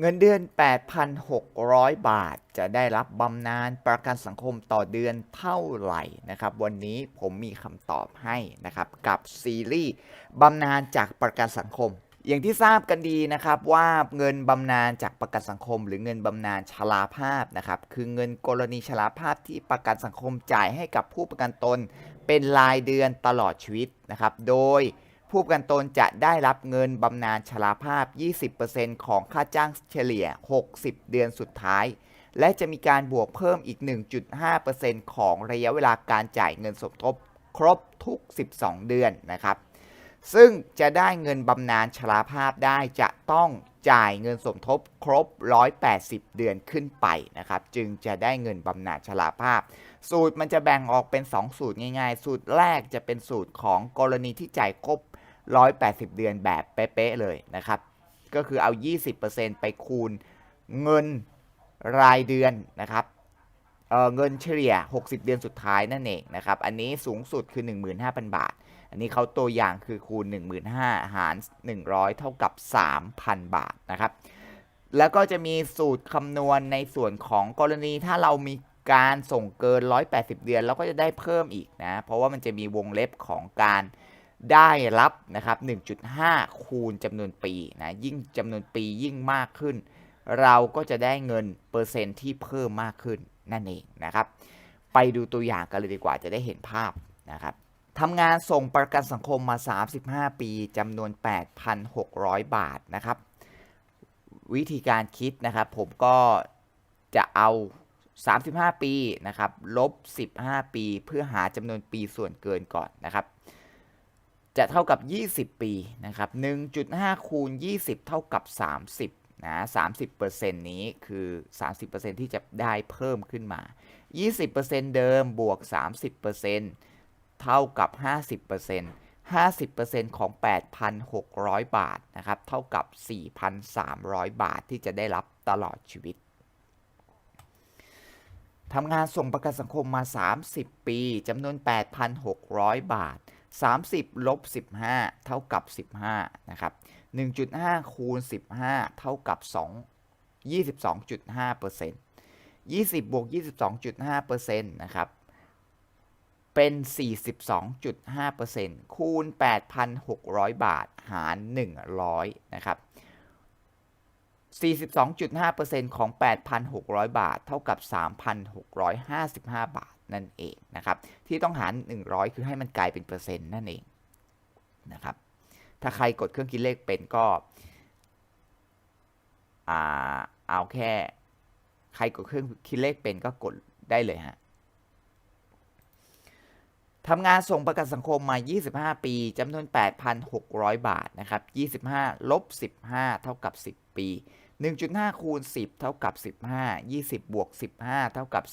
เงินเดือน 8,600 บาท จะได้รับบำนาญประกันสังคมต่อเดือนเท่าไหร่นะครับ วันนี้ผมมีคำตอบให้นะครับ กับซีรีส์บำนาญจากประกันสังคม อย่างที่ทราบกันดีนะครับว่าเงินบำนาญจากประกันสังคม หรือเงินบำนาญชราภาพนะครับ คือเงินกรณีชราภาพที่ประกันสังคมจ่ายให้กับผู้ประกันตน เป็นรายเดือนตลอดชีวิตนะครับ โดย ผู้ประกันตนจะได้รับเงินบำนาญชราภาพ 20%ของค่าจ้างเฉลี่ย 60 เดือนสุดท้าย และจะมีการบวกเพิ่มอีก 1.5%ของระยะเวลาการจ่ายเงินสมทบครบทุก 12 เดือนนะครับ ซึ่งจะได้เงินบำนาญชราภาพได้จะต้องจ่ายเงินสมทบครบ 180 เดือนขึ้นไปนะครับ จึงจะได้เงินบำนาญชราภาพ สูตรมันจะแบ่งออกเป็น 2 สูตรง่ายๆ สูตรแรกจะเป็นสูตรของกรณีที่จ่ายครบ 180 เดือนแบบเป๊ะๆเลยนะครับ ก็คือเอา 20%ไปคูณเงินรายเดือนนะครับเเงินเฉลี่ย 60 เดือนสุดท้ายนั่นเองนะครับ อันนี้สูงสุดคือ 15,000 บาท อันนี้เขาตัวอย่างคือคูณ 15,000 หาร 100 เท่ากับ 3,000 บาทนะครับ แล้วก็จะมีสูตรคำนวณในส่วนของกรณีถ้าเรามีการส่งเกิน 180 เดือนเราก็จะได้เพิ่มอีกนะ เพราะว่ามันจะมีวงเล็บของการ ได้รับนะครับ 1.5 คูณจำนวนปีนะ ยิ่งจำนวนปียิ่งมากขึ้น เราก็จะได้เงินเปอร์เซ็นต์ที่เพิ่มมากขึ้นนั่นเองนะครับ ไปดูตัวอย่างกันเลยดีกว่าจะได้เห็นภาพนะครับทำงานส่งประกันสังคมมา 35 ปีจำนวน 8,600 บาทนะครับ วิธีการคิดนะครับ ผมก็จะเอา 35 ปีนะครับลบ 15 ปีเพื่อหาจำนวนปีส่วนเกินก่อนนะครับ จะเท่ากับ 20 ปีนะครับ 1.5 คูณ 20 เท่ากับ 30 นะ 30%นี้คือ 30%ที่จะได้เพิ่มขึ้นมา 20%เดิมบวก 30%เท่ากับ 50% 50%ของ 8,600 บาท นะครับ เท่ากับ 4,300 บาทที่จะได้รับตลอดชีวิต ทำงานส่งประกันสังคมมา 30 ปี จำนวน 8,600 บาท 30ลบ15 เท่ากับ 15 นะครับ 1.5 คูณ 15 เท่ากับ 2 22.5% 20บวก22.5%นะครับ เป็น 42.5%คูณ 8,600 บาท หาร 100 นะครับ 42.5%ของ 8,600 บาท เท่ากับ 3,655 บาท นั่นเองนะครับ ที่ต้องหาร 100 คือให้มันกลายเป็นเปอร์เซ็นต์นั่นเองนะครับ ถ้าใครกดเครื่องคิดเลขเป็นก็เอาแค่ ใครกดเครื่องคิดเลขเป็นก็กดได้เลยฮะทำงานส่งประกันสังคมมา 25 ปีจำนวน 8,600 บาทนะครับ 25 ลบ 15 เท่ากับ 10 ปี 1.5 คูณ 10 เท่ากับ 15 20 บวก 15 เท่ากับ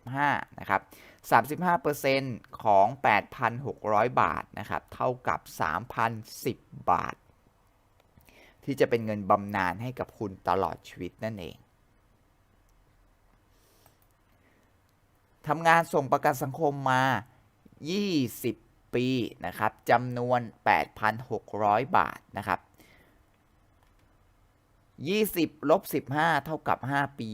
35 นะครับ 35%ของ 8,600 บาท นะครับ เท่ากับ 3,010 บาท ที่จะเป็นเงินบำนาญให้กับคุณตลอดชีวิตนั่นเองทำงานส่งประกันสังคมมา 20 ปี นะครับจำนวน 8,600 บาท นะครับ 20ลบ15 เท่ากับ 5 ปี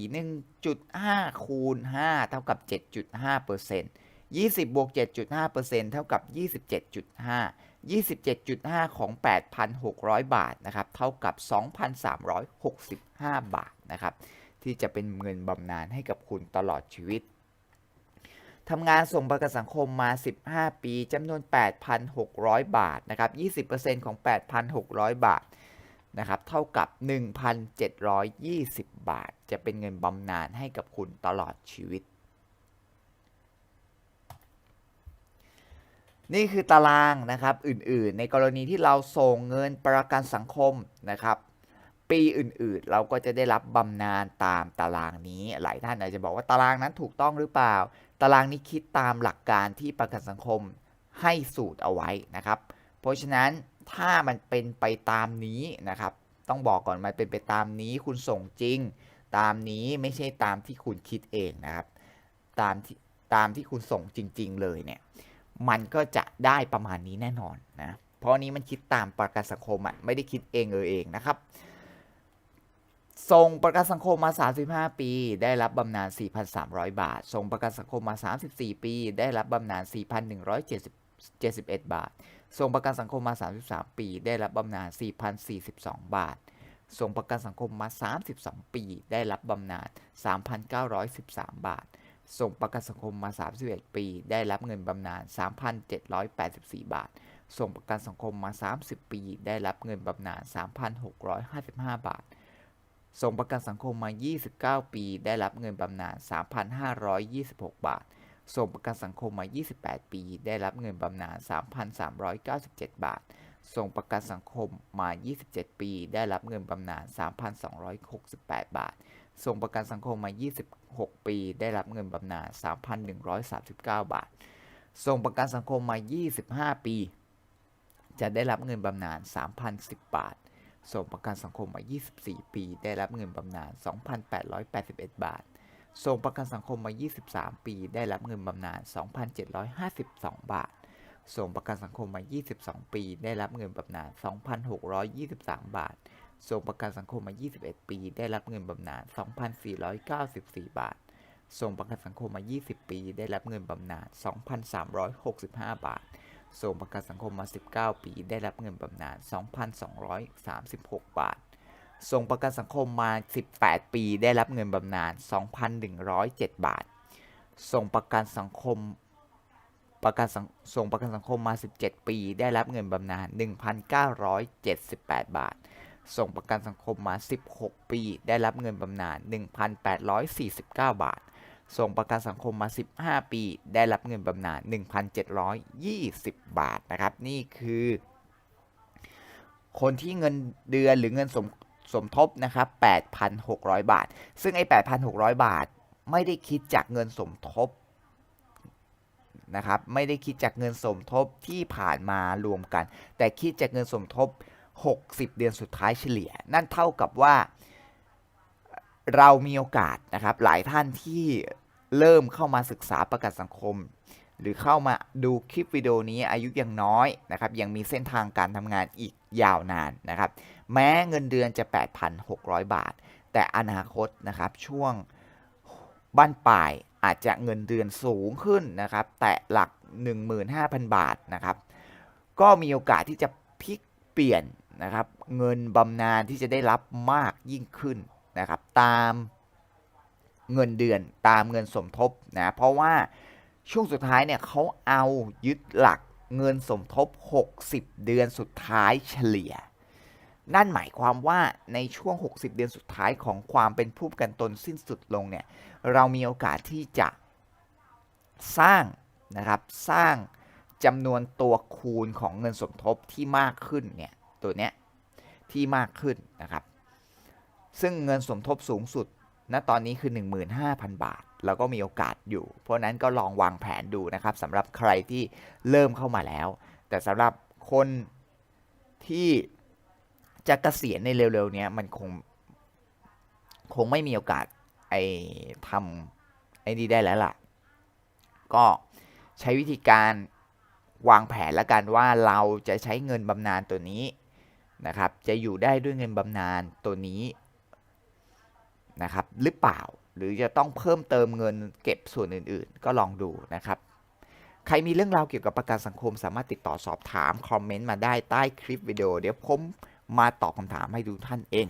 1.5 คูณ 5 เท่ากับ 7.5เปอร์เซ็นต์20บวก7.5เปอร์เซ็นต์เท่ากับ 27.5 27.5 ของ 8,600 บาทนะครับ เท่ากับ 2,365 บาทนะครับ ที่จะเป็นเงินบำนาญให้กับคุณตลอดชีวิตทำงานส่งประกันสังคมมา 15 ปีจำนวน 8,600 บาทนะครับ 20%ของ 8,600 บาท นะครับ เท่ากับ 1,720 บาท จะเป็นเงินบำนาญให้กับคุณตลอดชีวิต นี่คือตารางนะครับอื่นๆ ในกรณีที่เราส่งเงินประกันสังคมนะครับปีอื่นๆ เราก็จะได้รับบำนาญตามตารางนี้ หลายท่านอาจจะบอกว่าตารางนั้นถูกต้องหรือเปล่า ตารางนี้คิดตามหลักการที่ประกันสังคมให้สูตรเอาไว้นะครับ เพราะฉะนั้น ถ้ามันเป็นไปตามนี้นะครับ ต้องบอกก่อนมันเป็นไปตามนี้คุณส่งจริง ตามนี้ไม่ใช่ตามที่คุณคิดเองนะครับ ตามที่ตามที่คุณส่งจริง ๆ เลยเนี่ย มันก็จะได้ประมาณนี้แน่นอนนะ เพราะนี้มันคิดตามประกันสังคมอะไม่ได้คิดเองเออเองนะครับส่งประกันสังคมมา 35 ปี ได้รับบำนาญ 4,300 บาท ส่งประกันสังคมมา 34 ปี ได้รับบำนาญ 4,170 71 บาท ส่งประกันสังคมมา 33 ปี ได้รับบำนาญ 4,042 บาท ส่งประกันสังคมมา 32 ปี ได้รับบำนาญ 3,913 บาท ส่งประกันสังคมมา 31 ปี ได้รับเงินบำนาญ 3,784 บาท ส่งประกันสังคมมา 30 ปี ได้รับเงินบำนาญ 3,655 บาท ส่งประกันสังคมมา 29 ปี ได้รับเงินบำนาญ 3,526 บาท ส่งประกันสังคมมา 28 ปี ได้รับเงินบำนาญ 3,397 บาท ส่งประกันสังคมมา 27 ปี ได้รับเงินบำนาญ 3,268 บาท ส่งประกันสังคมมา 26 ปี ได้รับเงินบำนาญ 3,139 บาท ส่งประกันสังคมมา 25 ปี จะได้รับเงินบำนาญ 3,010 บาท ส่งประกันสังคมมา 24 ปี ได้รับเงินบำนาญ 2,881 บาท ส่งประกันสังคมมา 23 ปี ได้รับเงินบำนาญ 2,752 บาท ส่งประกันสังคมมา 22 ปี ได้รับเงินบำนาญ 2,623 บาท ส่งประกันสังคมมา 21 ปี ได้รับเงินบำนาญ 2,494 บาท ส่งประกันสังคมมา 20 ปี ได้รับเงินบำนาญ 2,365 บาท ส่งประกันสังคมมา 19 ปี ได้รับเงินบำนาญ 2,236 บาท ส่งประกันสังคมมา 18 ปี ได้รับเงินบำนาญ 2,107 บาท ส่งประกันสังคม ประกันสังส่งประกันสังคมมา 17 ปี ได้รับเงินบำนาญ 1,978 บาท ส่งประกันสังคมมา 16 ปี ได้รับเงินบำนาญ 1,849 บาท ส่งประกันสังคมมา 15 ปี ได้รับเงินบำนาญ 1,720 บาท นะครับ นี่คือ คนที่เงินเดือนหรือเงินสม สมทบนะครับ 8,600 บาท ซึ่งไอ้ 8,600 บาทไม่ได้คิดจากเงินสมทบนะครับ ไม่ได้คิดจากเงินสมทบที่ผ่านมารวมกัน แต่คิดจากเงินสมทบ 60 เดือนสุดท้ายเฉลี่ย นั่นเท่ากับว่า เรามีโอกาสนะครับ หลายท่านที่เริ่มเข้ามาศึกษาประกันสังคม หรือเข้ามาดูคลิปวิดีโอนี้อายุยังน้อยนะครับ ยังมีเส้นทางการทำงานอีก ยาวนานนะครับ แม้เงินเดือนจะ 8,600 บาท แต่อนาคตนะครับช่วงบ้านปลายอาจจะเงินเดือนสูงขึ้นนะครับ แต่หลัก 15,000 บาทนะครับ ก็มีโอกาสที่จะพลิกเปลี่ยนนะครับ เงินบำนาญที่จะได้รับมากยิ่งขึ้นนะครับ ตามเงินเดือนตามเงินสมทบนะเพราะว่าช่วงสุดท้ายเนี่ยเขาเอายึดหลัก เงินสมทบ 60 เดือนสุดท้ายเฉลี่ย นั่นหมายความว่าในช่วง 60 เดือนสุดท้ายของความเป็นผู้ประกันตนสิ้นสุดลงเนี่ย เรามีโอกาสที่จะสร้างนะครับ สร้างจำนวนตัวคูณของเงินสมทบที่มากขึ้นเนี่ย ตัวเนี้ยที่มากขึ้นนะครับ ซึ่งเงินสมทบสูงสุดณตอนนี้คือ 15,000 บาท แล้วก็มีโอกาสอยู่ เพราะนั้นก็ลองวางแผนดูนะครับสำหรับใครที่เริ่มเข้ามาแล้ว แต่สำหรับคนที่จะเกษียณในเร็วๆนี้มันคงคงไม่มีโอกาสไอ้ทำไอ้นี่ได้แล้วล่ะ ก็ใช้วิธีการวางแผนแล้วกันว่าเราจะใช้เงินบำนาญตัวนี้นะครับ จะอยู่ได้ด้วยเงินบำนาญตัวนี้นะครับ หรือเปล่า หรือจะต้องเพิ่มเติมเงินเก็บส่วนอื่น ๆ ก็ลองดูนะครับ ใครมีเรื่องราวเกี่ยวกับประกันสังคม สามารถติดต่อสอบถาม คอมเมนต์มาได้ใต้คลิปวิดีโอ เดี๋ยวผมมาตอบคำถามให้ดูท่านเอง